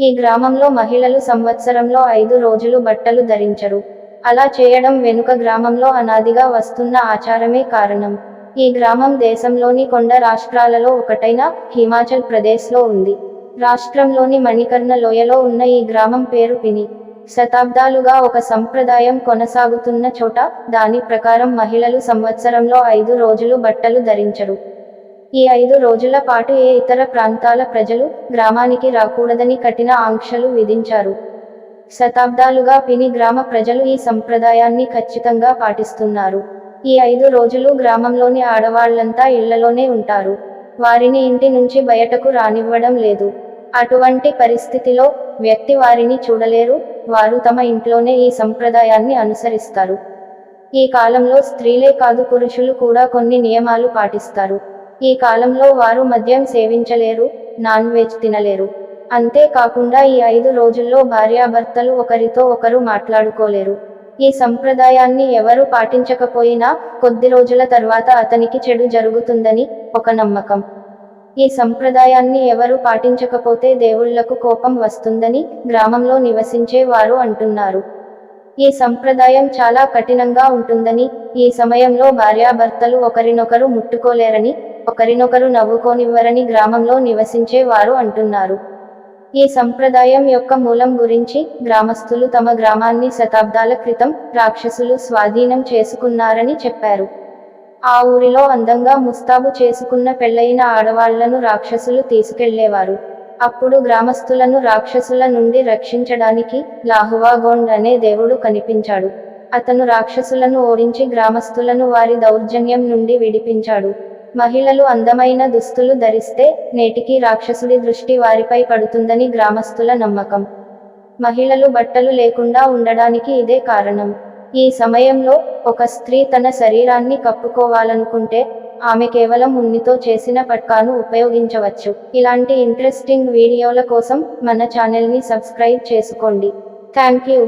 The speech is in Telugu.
ఈ గ్రామంలో మహిళలు సంవత్సరంలో ఐదు రోజులు బట్టలు ధరించరు. అలా చేయడం వెనుక గ్రామంలో అనాదిగా వస్తున్న ఆచారమే కారణం. ఈ గ్రామం దేశంలోని కొండ రాష్ట్రాలలో ఒకటైన హిమాచల్ ప్రదేశ్లో ఉంది. రాష్ట్రంలోని మణికర్ణ లోయలో ఉన్న ఈ గ్రామం పేరు పిని. శతాబ్దాలుగా ఒక సంప్రదాయం కొనసాగుతున్న చోట దాని ప్రకారం మహిళలు సంవత్సరంలో ఐదు రోజులు బట్టలు ధరించరు. ఈ ఐదు రోజుల పాటు ఏ ఇతర ప్రాంతాల ప్రజలు గ్రామానికి రాకూడదని కఠిన ఆంక్షలు విధించారు. శతాబ్దాలుగా పిని గ్రామ ప్రజలు ఈ సంప్రదాయాన్ని ఖచ్చితంగా పాటిస్తున్నారు. ఈ ఐదు రోజులు గ్రామంలోని ఆడవాళ్ళంతా ఇళ్ళలోనే ఉంటారు. వారిని ఇంటి నుంచి బయటకు రానివ్వడం లేదు. అటువంటి పరిస్థితిలో వ్యక్తి వారిని చూడలేరు. వారు తమ ఇంట్లోనే ఈ సంప్రదాయాన్ని అనుసరిస్తారు. ఈ కాలంలో స్త్రీలే కాదు పురుషులు కూడా కొన్ని నియమాలు పాటిస్తారు. ఈ కాలంలో వారు మద్యం సేవించలేరు నాన్ వెజ్ తినలేరు. అంతేకాకుండా ఈ ఐదు రోజుల్లో భార్యాభర్తలు ఒకరితో ఒకరు మాట్లాడుకోలేరు. ఈ సంప్రదాయాన్ని ఎవరు పాటించకపోయినా కొద్ది రోజుల తర్వాత అతనికి చెడు జరుగుతుందని ఒక నమ్మకం. ఈ సంప్రదాయాన్ని ఎవరు పాటించకపోతే దేవుళ్ళకు కోపం వస్తుందని గ్రామంలో నివసించే వారు అంటున్నారు. ఈ సంప్రదాయం చాలా కఠినంగా ఉంటుందని ఈ సమయంలో భార్యాభర్తలు ఒకరినొకరు ముట్టుకోలేరని ఒకరినొకరు నవ్వుకోనివ్వరని గ్రామంలో నివసించే వారు అంటున్నారు. ఈ సంప్రదాయం యొక్క మూలం గురించి గ్రామస్తులు తమ గ్రామాన్ని శతాబ్దాల క్రితం రాక్షసులు స్వాధీనం చేసుకున్నారని చెప్పారు. ఆ ఊరిలో అందంగా ముస్తాబు చేసుకున్న పెళ్ళైన ఆడవాళ్ళను రాక్షసులు తీసుకెళ్ళేవారు. అప్పుడు గ్రామస్తులను రాక్షసుల నుండి రక్షించడానికి లాహువాగోండ్ అనే దేవుడు కనిపించాడు. అతను రాక్షసులను ఓడించి గ్రామస్తులను వారి దౌర్జన్యం నుండి విడిపించాడు. మహిళలు అందమైన దుస్తులు ధరిస్తే నేటికి రాక్షసుడి దృష్టి వారిపై పడుతుందని గ్రామస్తుల నమ్మకం. మహిళలు బట్టలు లేకుండా ఉండడానికి ఇదే కారణం. ఈ సమయంలో ఒక స్త్రీ తన శరీరాన్ని కప్పుకోవాలనుకుంటే ఆమె కేవలం ఉన్నితో చేసిన పట్కాను ఉపయోగించవచ్చు. ఇలాంటి ఇంట్రెస్టింగ్ వీడియోల కోసం మన ఛానల్ని సబ్స్క్రైబ్ చేసుకోండి. Thank you